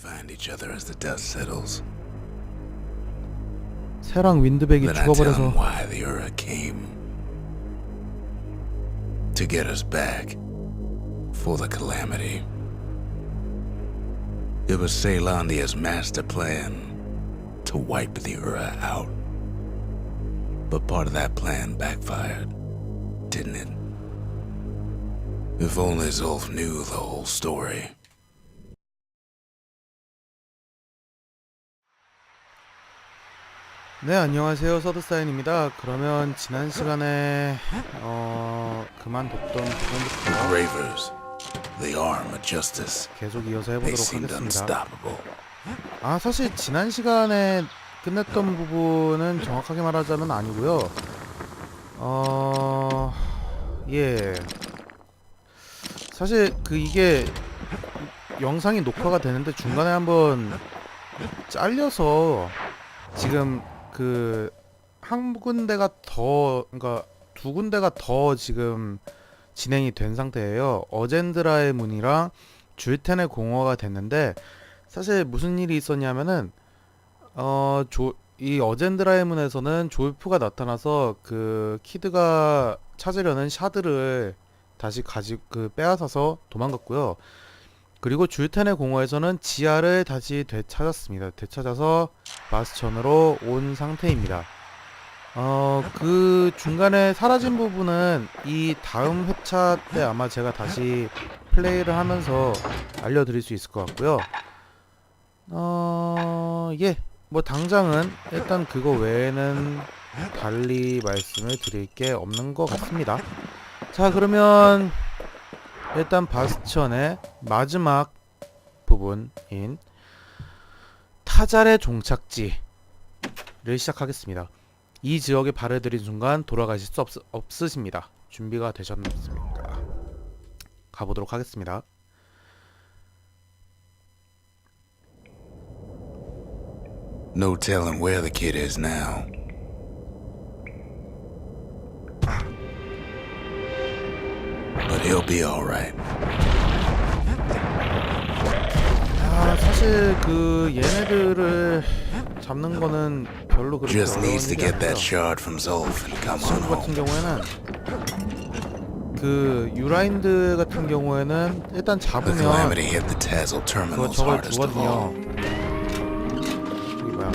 find each other as the dust settles. 새랑 윈드백이 Then I tell 죽어버려서 them why the Ura came. To get us back. For the calamity. It was Ceylondia's master plan to wipe the Ura out. But part of that plan backfired, didn't it? If only Zolf knew the whole story. 네 안녕하세요. 서드사인입니다. 그러면 지난 시간에 어 그만뒀던 부분부터 계속 이어서 해보도록 하겠습니다. 아 사실 지난 시간에 끝냈던 부분은 정확하게 말하자면 아니고요. 어 예. 사실 그 이게 영상이 녹화가 되는데 중간에 한번 잘려서 지금 그 한 군데가 더 그러니까 두 군데가 더 지금 진행이 된 상태예요. 어젠드라의 문이랑 줄텐의 공허가 됐는데 사실 무슨 일이 있었냐면은 어 조 이 어젠드라의 문에서는 조이프가 나타나서 그 키드가 찾으려는 샤드를 다시 가지 그 빼앗아서 도망갔고요. 그리고 줄텐의 공허에서는 지하를 다시 되찾았습니다. 되찾아서 마스천으로 온 상태입니다. 어, 그 중간에 사라진 부분은 이 다음 회차 때 아마 제가 다시 플레이를 하면서 알려드릴 수 있을 것 같고요. 어, 예. 뭐 당장은 일단 그거 외에는 달리 말씀을 드릴 게 없는 것 같습니다. 자, 그러면 일단 바스천의 마지막 부분인 타잘의 종착지를 시작하겠습니다. 이 지역에 발을 들인 순간 돌아가실 수 없, 없으십니다. 준비가 되셨습니까? 가보도록 하겠습니다. 사실 그 얘네들을 잡는 거는 별로 그렇게 Just 어려운 needs to 일이 get that 아니고요. shard from Zolf and come on 친구 같은. 경우에는 그 유라인드 같은 경우에는 일단 The 잡으면 calamity hit the Tazzle 그거 terminals 저걸 hardest of 주거든요. all. 이게 뭐야?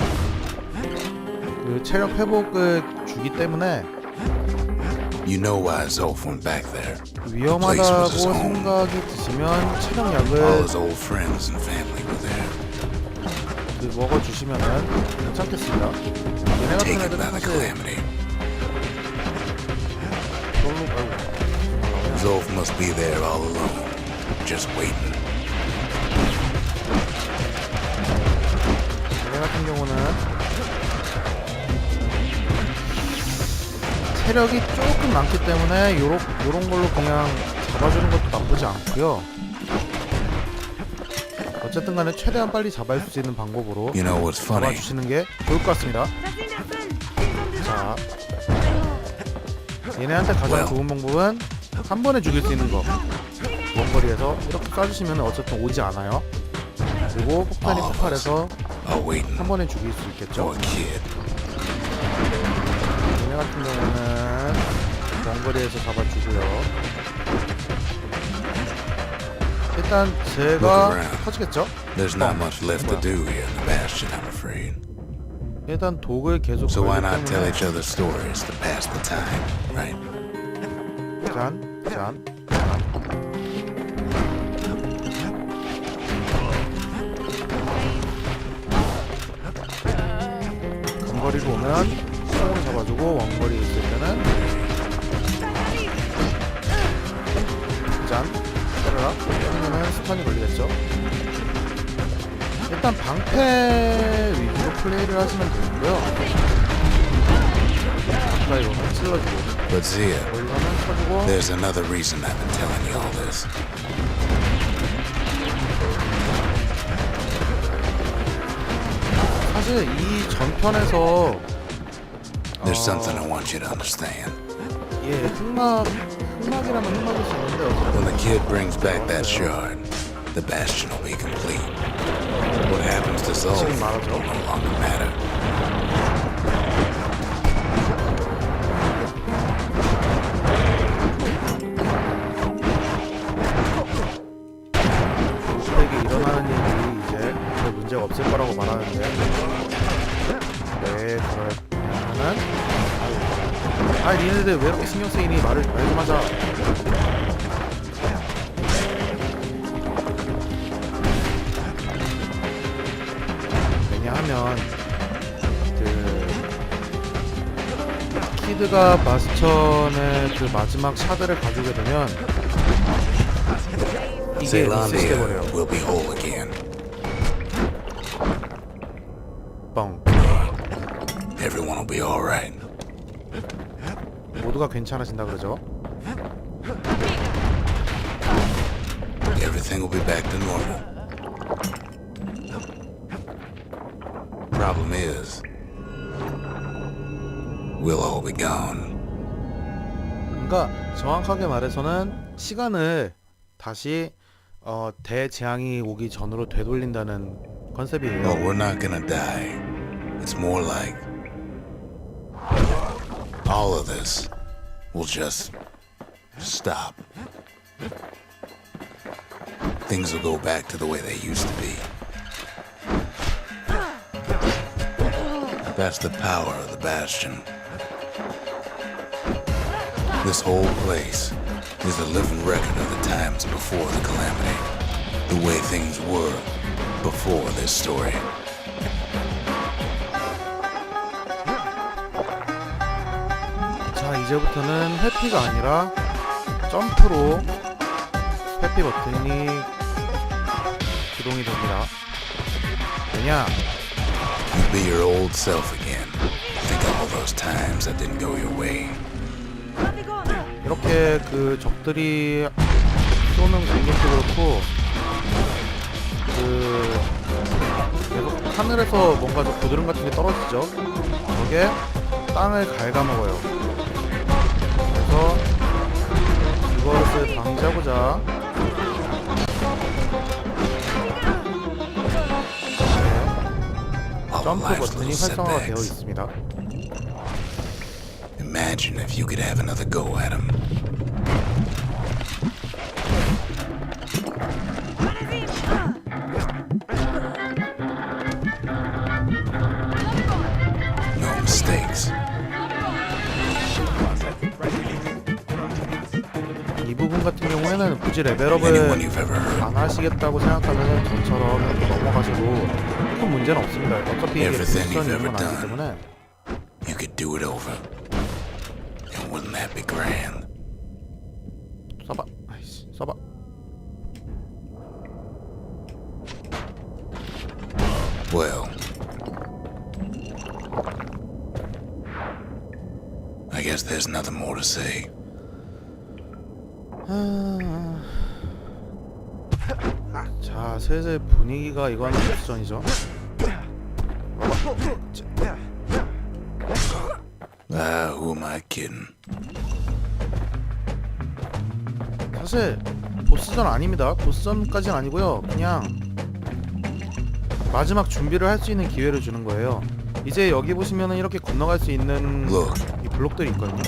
그 체력 회복을 주기 때문에 You know why Zolf went back there. 위험하다고 his home. 생각이 드시면 All 체력약을 his old friends and family were there. 그 먹어주시면은 괜찮겠습니다. 얘네 같은 Taken 애들은 by the 사실 calamity. 별로 아이고 Zolf must be there all alone, just waiting. 얘네 같은 경우는 체력이 조금 많기 때문에 요런 요런 걸로 그냥 잡아주는 것도 나쁘지 않고요. 어쨌든 간에 최대한 빨리 잡을 수 있는 방법으로 You know? 잡아주시는 게 좋을 것 같습니다. 자, 얘네한테 가장. 좋은 방법은 한 번에 죽일 수 있는 거. 원거리에서 이렇게 쏴주시면 어쨌든 오지 않아요. 그리고 폭탄이 폭발해서 waiting 한 번에 죽일 수 있겠죠. 같은 경우는 원거리에서 잡아주고요. 일단 제가. 터지겠죠? There's not much left to do here in the Bastion, I'm afraid. 일단 독을 계속 So why not tell each other stories to pass the time, right? 짠, 짠, 짠. 원거리로 오면 잡아주고 원거리 있을 때는 짠, 때려라. 때리면은 스턴이 걸리겠죠. 일단 방패 위주로 플레이를 하시면 되고요. 가까이로는 찔러주고 But Zia, 쳐주고 there's another reason I've been telling you all this. 사실 이 전편에서 There's 어, something I want you to understand. 예 흑막 흑막이라면 흑막일 수 있는데 어쨌든 When the kid brings back that shard, the Bastion will be complete. resolve 지금 will 말하죠. no longer matter. 주택에 일어나는 일이 이제 별 문제가 없을 거라고 말하는데 왜 그 러냐면 아 니네들 왜 이렇게 신경 쓰이니? 말을 말좀 하자. 왜냐하면 그 키드가 마스천의 그 마지막 샤드를 가지게 되면 이게 리셋이 Zealandia 돼버려요. will be whole again. 뻥 모두가 괜찮아진다 그러죠 Everything will be back to normal. Problem is, we'll all be gone. 그러니까 정확하게 말해서는 시간을 다시 어, 대재앙이 오기 전으로 되돌린다는 컨셉이에요. But we're not gonna die. It's more like all of this will just stop. Things will go back to the way they used to be. That's the power of the Bastion. This whole place is a living record of the times before the calamity. The way things were before this story. 이제부터는 회피가 아니라 점프로 회피 버튼이 기동이 됩니다. 왜냐? You be your old self again. Think of all those times that didn't go your way. 이렇게 그 적들이 쏘는 공격도 그렇고 그 계속 하늘에서 뭔가 저 고드름 같은 게 떨어지죠. 저게 땅을 갉아먹어요. 그것을 방지하고자 the 점프 버튼이 little 활성화가 되어 setbacks. 있습니다. Imagine if you could have another go at them. 이 부분 같은 경우에는 굳이 레벨업을. 안 하시겠다고 생각하면 저처럼 이렇게 넘어가셔도 큰 문제는 없습니다. 어차피 이게 Everything 미션 you've 이런 건 ever 아니기 때문에 You could do it over. And wouldn't that be grand? 써봐. 아이씨, 써봐. Well, I guess there's nothing more to say. 자, 슬슬 분위기가 이거는 접전이죠. Ah, who am I kidding? 사실 보스전 아닙니다. 보스전까지는 아니고요. 그냥 마지막 준비를 할 수 있는 기회를 주는 거예요. 이제 여기 보시면은 이렇게 건너갈 수 있는 Look, 이 블록들이 있거든요.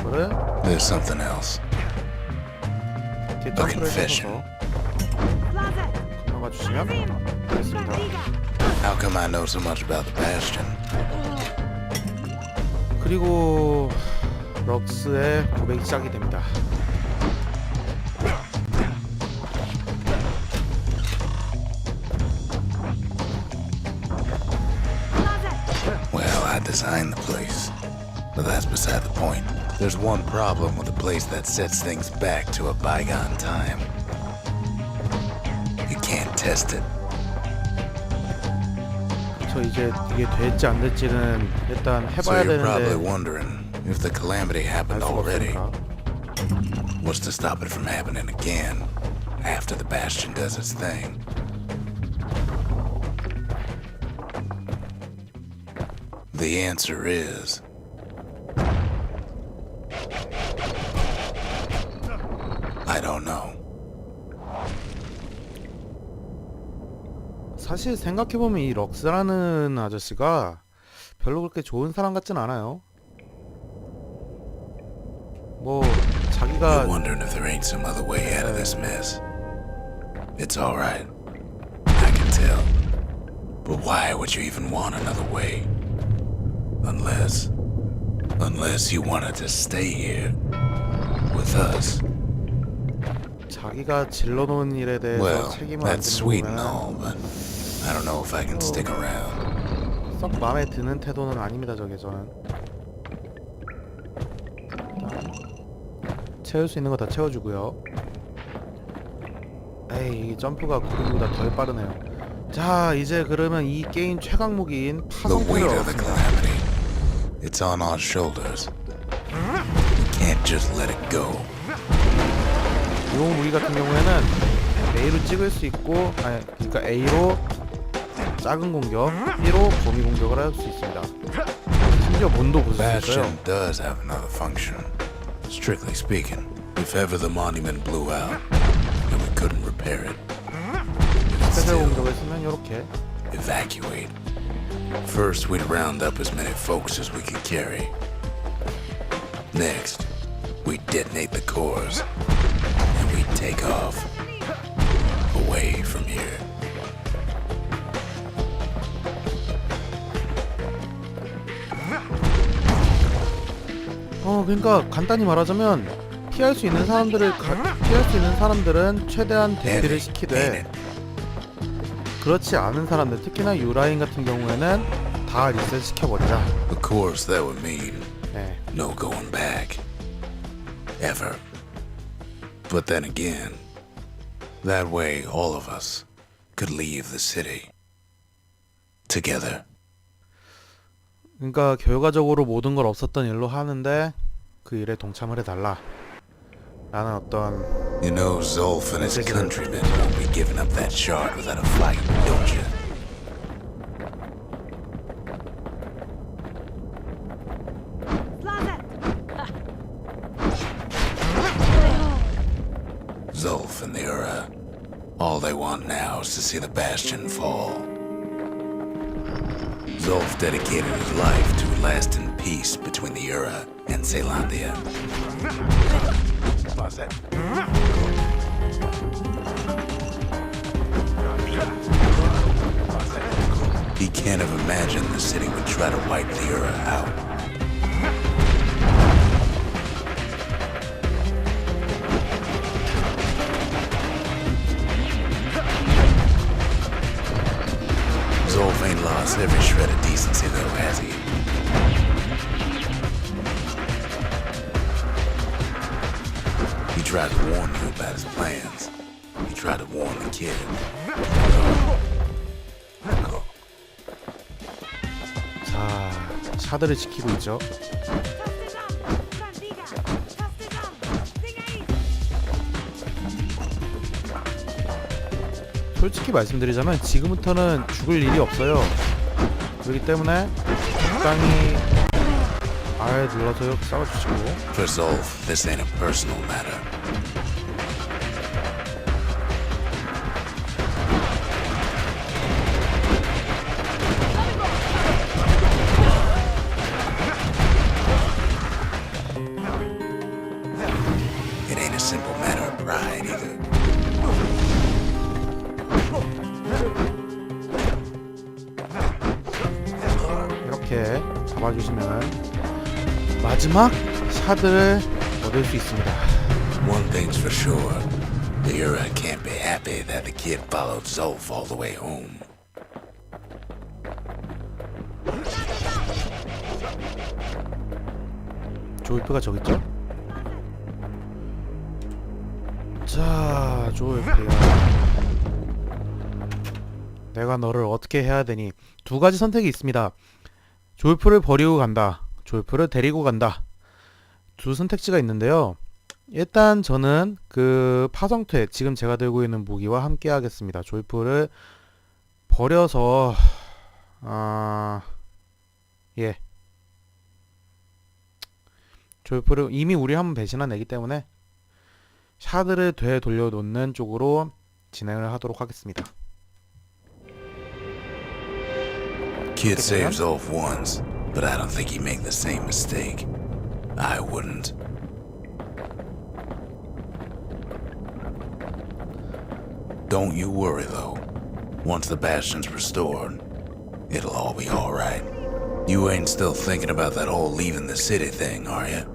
이거를 there's something else. 이렇게 점프를 confession. 해서 건너가 주시면 되겠습니다. How come I know so much about the Bastion? 그리고 럭스의 고백이 시작이 됩니다. Well, I designed the place. But that's beside the point. There's one problem with a place that sets things back to a bygone time. You can't test it. 저 이제 이게 될지 안 될지는 일단 So 해봐야 you're probably 되는데 wondering if the calamity 알 happened 수가 already. 없으니까. What's to stop it from happening again after the Bastion does its thing? The answer is 사실 생각해보면 이 럭스라는 아저씨가 별로 그렇게 좋은 사람 같진 않아요. 뭐 You're 자기가 wondering if there ain't some other way out of this mess. It's alright. I can tell. But why would you even want another way? Unless. Unless you wanted to stay here. With us. 자기가 질러놓은 일에 대해서 Well, 책임을 안 that's 지는 sweet and 거면 all, but I don't know if I can stick around. 썩 마음에 드는 태도는 아닙니다 저게 저는 일단 채울 수 있는 거 다 채워주고요 에이 이 점프가 구름보다 덜 빠르네요 자 이제 그러면 이 게임 최강 무기인 The 파성패를 weight of the 얻었습니다 calamity. It's on our shoulders. We can't just let it go. 이 무기 같은 경우에는 A로 찍을 수 있고 아니 그러니까 A로 작은 공격 B로 범위 공격을 할 수 있습니다 심지어 문도 부술 수 있어요 Bastion does have another function. Strictly speaking, if ever the monument blew out and we couldn't repair it, 스페셜 still 공격을 쓰면 이렇게 evacuate. First, we'd round up as many folks as we could carry. Next, we'd detonate the cores 그러니까 간단히 말하자면 피할 수 있는 사람들을 가- 피할 수 있는 사람들은 최대한 대피를 시키되? 그렇지 않은 사람들 특히나 유라인 같은 경우에는 다 리셋 시켜버리자 Of course, that would mean 네. no going back. Ever. But then again, that way all of us could leave the city. Together. 그러니까 결과적으로 모든 걸 없었던 일로 하는데 그 일에 동참을 해달라 라는 어떤 You know, Zolf and his Take it. countrymen won't be giving up that shard without a fight, don't you? Zolf and the Ura. All they want now is to see the Bastion fall. Zolf dedicated his life to a lasting peace between the Ura and Celandia. He can't have imagined the city would try to wipe the era out. Zolf ain't lost every shred of decency, though, has he? Tried to warn you about his plans. He tried to warn the kid. 자 샤드를 지키고 있죠 솔직히 말씀드리자면 지금부터는 죽을 일이 없어요 그렇기 때문에 적당히 R 눌러서 싸워주시고 For Zolf, this ain't a personal matter. 이렇게 잡아주시면 마지막 샤드를 얻을 수 있습니다 One thing's for sure. The Ura can't be happy that the kid followed Zolf all the way home. 조이프가 저기 있죠? 자, 조이프야. 내가 너를 어떻게 해야 되니? 두 가지 선택이 있습니다. 조이프를 버리고 간다. 조이프를 데리고 간다. 두 선택지가 있는데요. 일단 저는 그 파성퇴, 지금 제가 들고 있는 무기와 함께 하겠습니다. 조이프를 버려서, 아, 예. 조이프를 이미 우리 한번 배신한 애기 때문에 샤드를 되돌려 놓는 쪽으로 진행을 하도록 하겠습니다. Kid saves off once, but I don't think he'd make the same mistake. I wouldn't. Don't you worry, though. Once the Bastion's restored, it'll all be alright. You ain't still thinking about that whole leaving the city thing, are you?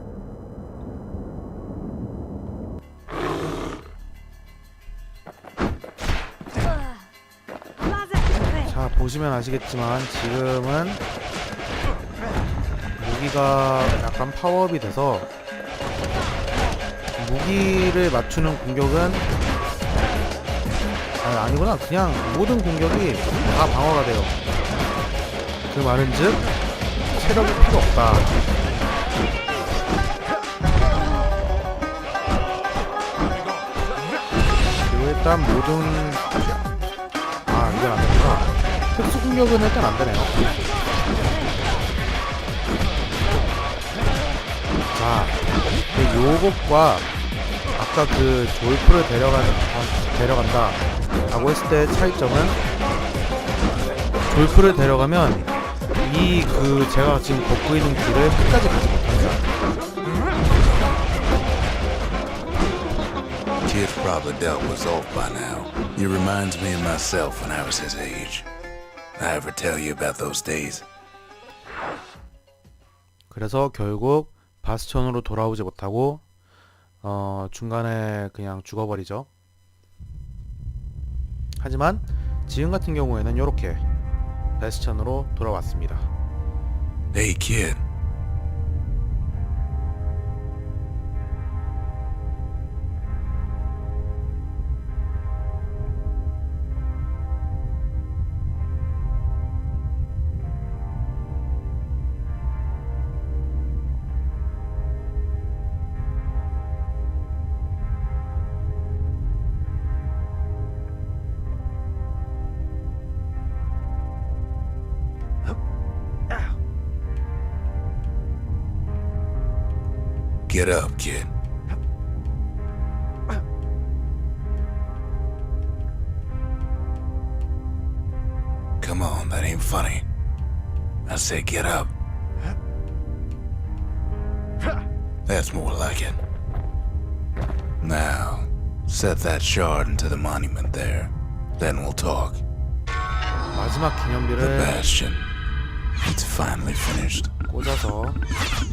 자 보시면 아시겠지만 지금은 무기가 약간 파워업이 돼서 무기를 맞추는 공격은 아니, 아니구나. 그냥 모든 공격이 다 방어가 돼요. 그 말은 즉 체력이 필요 없다. 그리고 일단 모든 아 이건 안 되구나 특수 공격은 일단 안 되네요. 자, 그 요것과 아까 그 졸프를 데려간, 아, 데려간다 라고 했을 때 차이점은 졸프를 데려가면 이 그 제가 지금 걷고 있는 길을 끝까지 가지 못합니다 Kid's probably dealt with Zolf by now. He reminds me of myself when I was his age. I ever tell you about those days? 그래서 결국 바스천으로 돌아오지 못하고 어, 중간에 그냥 죽어버리죠. 하지만 지금 같은 경우에는 이렇게 베스천으로 돌아왔습니다. Hey, kid. Get up, kid. Come on, that ain't funny. I said get up. That's more like it. Now, set that shard into the monument there. Then we'll talk. The bastion. It's finally finished. 꽂아서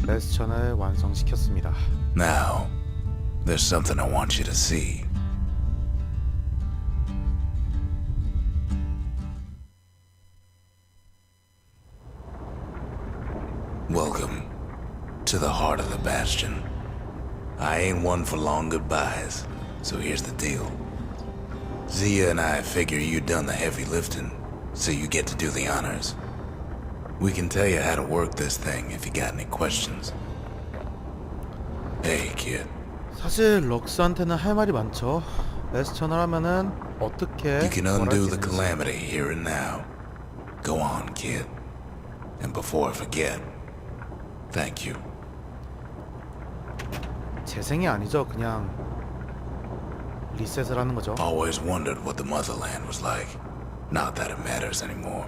베스천을 완성시켰습니다. Now, there's something I want you to see. Welcome to the heart of the Bastion. I ain't one for long goodbyes, so here's the deal. Zia and I figure you done the heavy lifting, so you get to do the honors. We can tell you how to work this thing if you got any questions. Hey, kid. 사실 럭스한테는 할 말이 많죠. 베스천을 하면은 어떻게 You can 뭘 할수 undo the 있는지. calamity here and now. Go on, kid. And before I forget, thank you. 재생이 아니죠. 그냥 리셋을 하는 거죠. Always wondered what the motherland was like. Not that it matters anymore.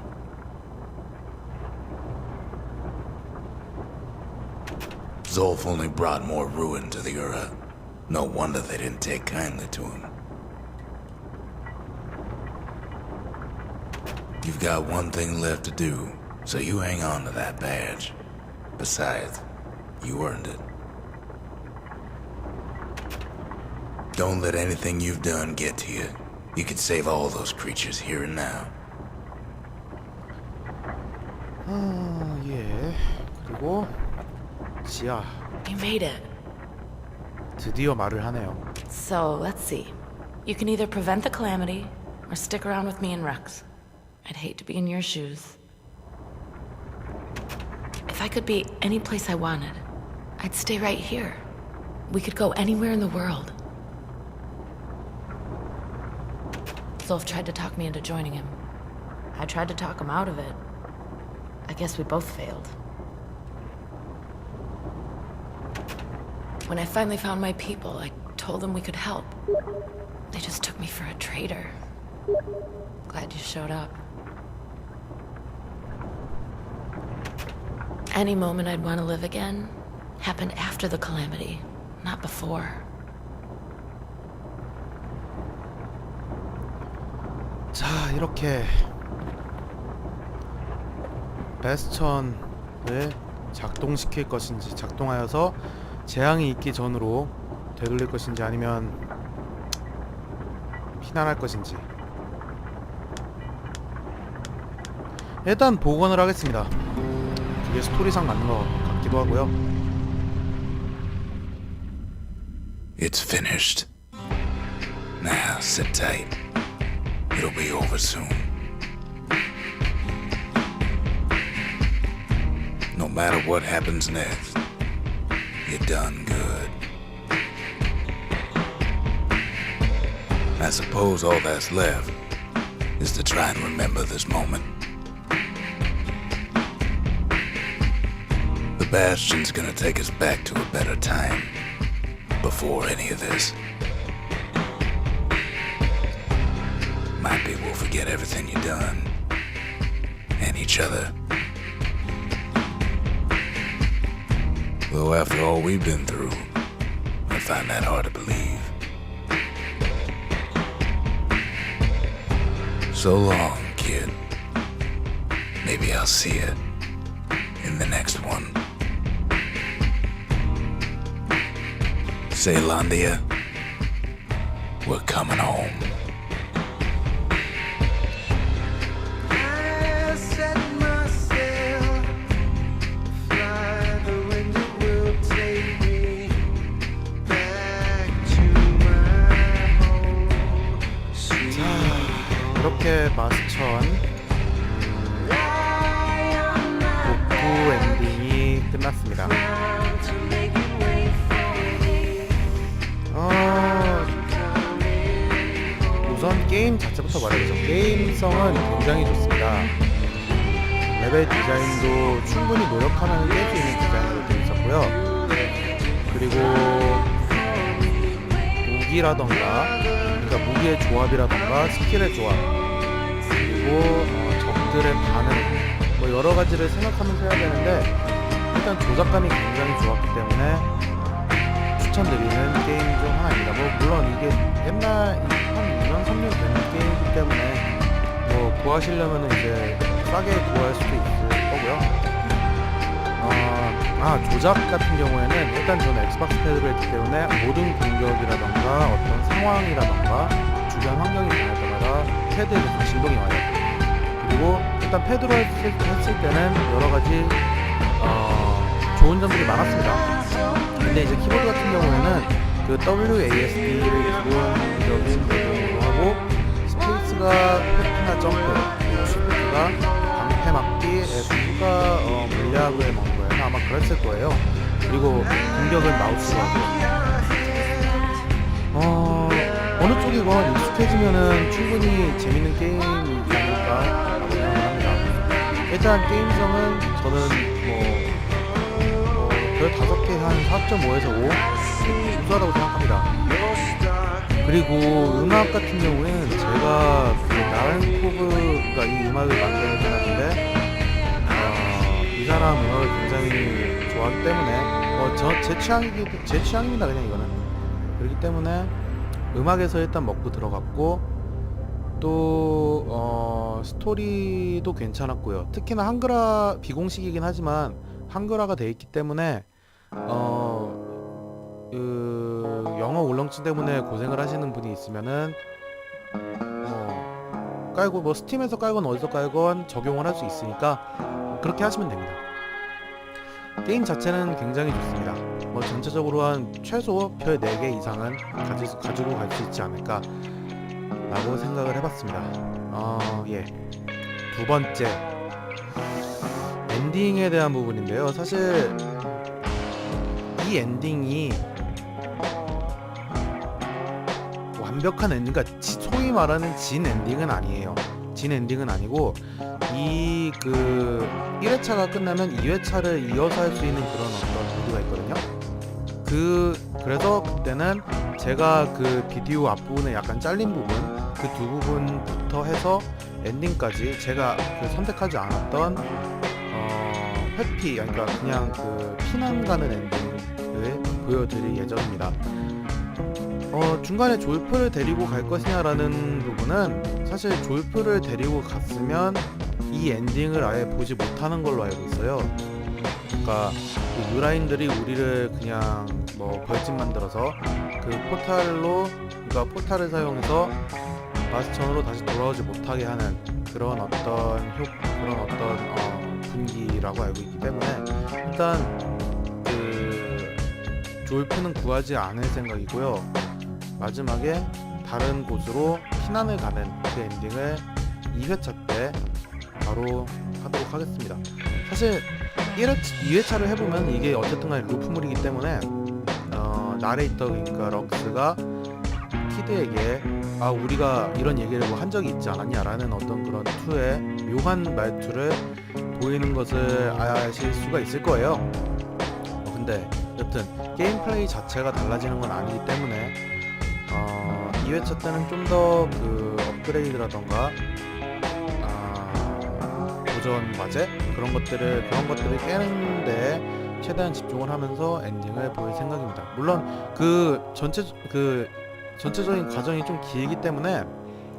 Zolf only brought more ruin to the Ura. No wonder they didn't take kindly to him. You've got one thing left to do, so you hang on to that badge. Besides, you earned it. Don't let anything you've done get to you. You could save all those creatures here and now. 아, 예. 그리고 지아 You made it. 드디어 말을 하네요. So, let's see. You can either prevent the calamity or stick around with me and Rex. I'd hate to be in your shoes. If I could be any place I wanted, I'd stay right here. We could go anywhere in the world. Zolf tried to talk me into joining him. I tried to talk him out of it. I guess we both failed. When I finally found my people, I told them we could help. They just took me for a traitor. Glad you showed up. any moment I'd want to live again happened after the calamity, not before. 자 이렇게 베스천을 작동시킬 것인지 작동하여서 재앙이 있기 전으로 되돌릴 것인지 아니면 피난할 것인지 일단 복원을 하겠습니다 그게 스토리상 맞는 것 같기도 하고요 It's finished. Now sit tight. It'll be over soon. No matter what happens next, done good. I suppose all that's left is to try and remember this moment. The Bastion's gonna take us back to a better time before any of this. Be we'll forget everything you've done and each other. Though after all we've been through, I find that hard to believe. So long, kid. Maybe I'll see you in the next one. Saylandia, we're coming home. 이렇게 마스천 복구 엔딩이 끝났습니다. 어, 우선 게임 자체부터 말해보죠. 게임성은 굉장히 좋습니다. 레벨 디자인도 충분히 노력하면 깰 수 있는 디자인으로 되어 있었고요. 그리고 무기라던가, 그러니까 무기의 조합이라던가 스킬의 조합, 그리고 어, 적들의 반응, 뭐 여러 가지를 생각하면서 해야 되는데 일단 조작감이 굉장히 좋았기 때문에 추천드리는 게임 중 하나입니다. 뭐 물론 이게 옛날 한 2년 3년 된 게임이기 때문에 뭐 구하시려면 이제 싸게 구할 수도 있을 거고요. 어, 아 조작 같은 경우에는 일단 저는 엑스박스 패드를 했기 때문에 모든 공격이라던가 어떤 상황이라던가 주변 환경이 변할 때마다 패드에 계속 진동이 와요. 그리고 일단 패드로 했을, 했을 때는 여러 가지 어, 좋은 점들이 많았습니다. 근데 이제 키보드 같은 경우에는 그 WASD를 기본적인 배경으로 하고 스페이스가 회피나 점프 시프트가 방패 막기 F가 어, 물약을 먹는 거예요. 아마 그랬을 거예요. 그리고 공격은 마우스로 하고. 어 어느 쪽이건 익숙해지면은 충분히 재밌는 게임이 아닐까라고 생각을 합니다. 일단 게임성은 저는 뭐 어, 별 다섯 개 한 4.5에서 5 우수하다고 생각합니다. 그리고 음악 같은 경우에는 제가 그 나렌코브가 이 음악을 만드는 사람인데 어, 이 사람 음악을 굉장히 좋아하기 때문에 어, 저, 제 취향입니다 그냥 이거는 그렇기 때문에 음악에서 일단 먹고 들어갔고 또 어, 스토리도 괜찮았고요. 특히나 한글화 비공식이긴 하지만 한글화가 돼 있기 때문에 어, 그 영어 울렁증 때문에 고생을 하시는 분이 있으면은 뭐 깔고 뭐 스팀에서 깔건 어디서 깔건 적용을 할 수 있으니까 그렇게 하시면 됩니다. 게임 자체는 굉장히 좋습니다. 뭐 전체적으로 한 최소 별 4개 이상은 가지, 가지고 갈 수 있지 않을까 라고 생각을 해봤습니다. 어, 예. 두 번째 엔딩에 대한 부분인데요. 사실 이 엔딩이 완벽한 엔딩, 그러니까 지- 소위 말하는 진 엔딩은 아니에요. 진 엔딩은 아니고 이 그 1회차가 끝나면 2회차를 이어서 할 수 있는 그런 어떤 모드가 있거든요. 그 그래서 그때는 제가 그 비디오 앞부분에 약간 잘린 부분 그 두 부분부터 해서 엔딩까지 제가 그 선택하지 않았던 어 회피 그러니까 그냥 그 피난 가는 엔딩을 보여드릴 예정입니다. 어 중간에 졸프를 데리고 갈 것이냐라는 부분은 사실 졸프를 데리고 갔으면 이 엔딩을 아예 보지 못하는 걸로 알고 있어요. 그러니까 그 유라인들이 우리를 그냥 뭐 벌집 만들어서 그 포탈로 그러니까 포탈을 사용해서 마스천으로 다시 돌아오지 못하게 하는 그런 어떤 효 그런 어떤 어, 분기라고 알고 있기 때문에 일단 그 졸프는 구하지 않을 생각이고요. 마지막에 다른 곳으로 피난을 가는 그 엔딩을 2회차 때 바로 하도록 하겠습니다. 사실 1회, 2회차를 해보면 이게 어쨌든 간에 루프물이기 때문에 어, 나레이터 그러니까 럭스가 키드에게 아 우리가 이런 얘기를 뭐 한 적이 있지 않았냐라는 어떤 그런 투의 묘한 말투를 보이는 것을 아실 수가 있을 거예요. 어, 근데 여튼 게임 플레이 자체가 달라지는 건 아니기 때문에 어, 2회차 때는 좀 더 그 업그레이드라던가 아, 도전 과제 그런 것들을 그런 것들을 깨는데 최대한 집중을 하면서 엔딩을 보일 생각입니다. 물론 그 전체 그 전체적인 과정이 좀 길기 때문에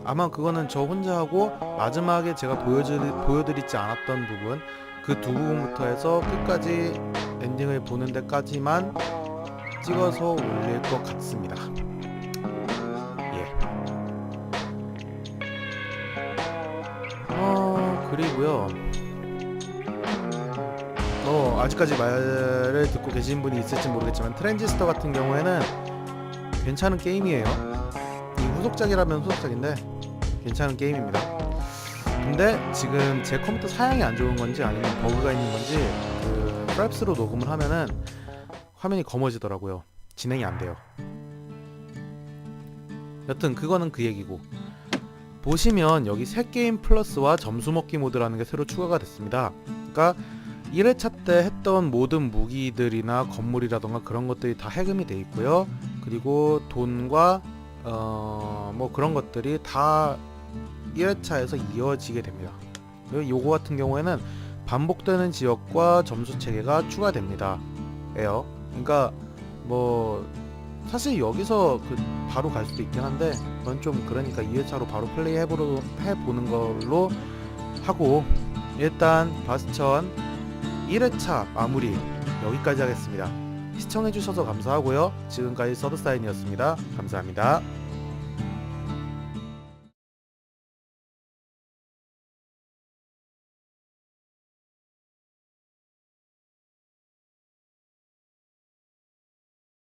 아마 그거는 저 혼자 하고 마지막에 제가 보여드, 보여드리지 않았던 부분 그 두 부분부터 해서 끝까지 엔딩을 보는 데까지만 찍어서 올릴 것 같습니다. 그리고요. 어 아직까지 말을 듣고 계신 분이 있을지 모르겠지만 트랜지스터 같은 경우에는 괜찮은 게임이에요. 이 후속작이라면 후속작인데 괜찮은 게임입니다. 근데 지금 제 컴퓨터 사양이 안 좋은 건지 아니면 버그가 있는 건지 그 프랩스로 녹음을 하면은 화면이 검어지더라고요. 진행이 안 돼요. 여튼 그거는 그 얘기고 보시면 여기 새 게임 플러스와 점수 먹기 모드라는 게 새로 추가가 됐습니다. 그러니까 1회차 때 했던 모든 무기들이나 건물이라던가 그런 것들이 다 해금이 돼 있고요. 그리고 돈과 어 뭐 그런 것들이 다 1회차에서 이어지게 됩니다. 그리고 요거 같은 경우에는 반복되는 지역과 점수 체계가 추가됩니다. 에요. 그러니까 뭐 사실 여기서 그 바로 갈 수도 있긴 한데 그건 좀 그러니까 2회차로 바로 플레이 해보러 해보는 걸로 하고 일단 바스천 1회차 마무리 여기까지 하겠습니다. 시청해주셔서 감사하고요. 지금까지 서드사인이었습니다. 감사합니다.